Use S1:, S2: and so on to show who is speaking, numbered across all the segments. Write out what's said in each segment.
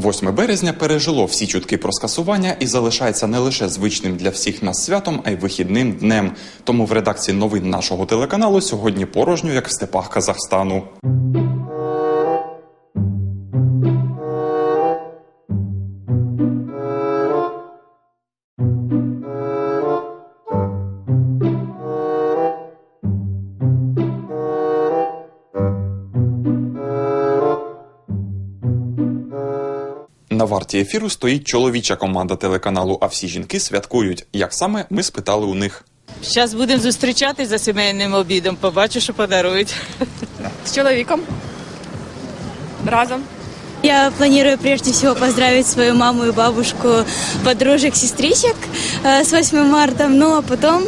S1: 8 березня пережило всі чутки про скасування і залишається не лише звичним для всіх нас святом, а й вихідним днем. Тому в редакції новин нашого телеканалу сьогодні порожньо, як в степах Казахстану. На варті ефіру стоїть чоловіча команда телеканалу, а всі жінки святкують. Як саме ми спитали у них.
S2: Зараз будемо зустрічатись за сімейним обідом. Побачу, що подарують.
S3: З чоловіком. Разом.
S4: Я планирую прежде всего поздравить свою маму и бабушку, подружек, сестричек э, с 8 марта, ну а потом,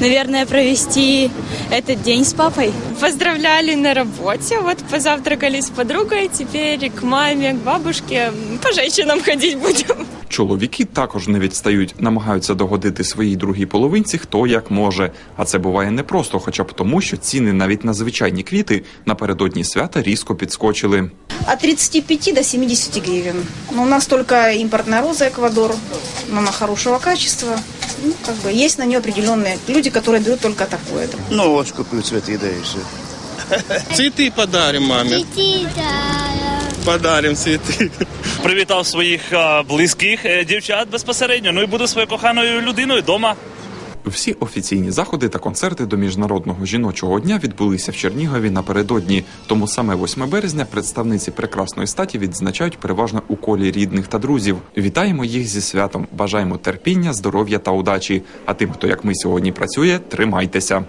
S4: наверное, провести этот день с папой.
S5: Поздравляли на работе, вот позавтракали с подругой, теперь к маме, к бабушке, по женщинам ходить будем.
S1: Чоловіки також не відстають, намагаються догодити своїй другій половинці хто як може. А це буває непросто, хоча б тому, що ціни навіть на звичайні квіти напередодні свята різко підскочили.
S6: От 35 до 70 гривен. Но у нас только импортная роза Эквадор, но она хорошего качества. Ну, как бы есть на нее определенные люди, которые дают только такое.
S7: Ну, ось купив цвіти, да і все.
S8: Цветы подарим маме. Подарим цветы.
S9: привітав своїх близьких е, дівчат безпосередньо. Ну і буду своєю коханою людиною вдома.
S1: Всі офіційні заходи та концерти до міжнародного жіночого дня відбулися в Чернігові напередодні. Тому саме 8 березня представниці прекрасної статі відзначають переважно у колі рідних та друзів. Вітаємо їх зі святом. Бажаємо терпіння, здоров'я та удачі. А тим, хто як ми сьогодні працює, тримайтеся.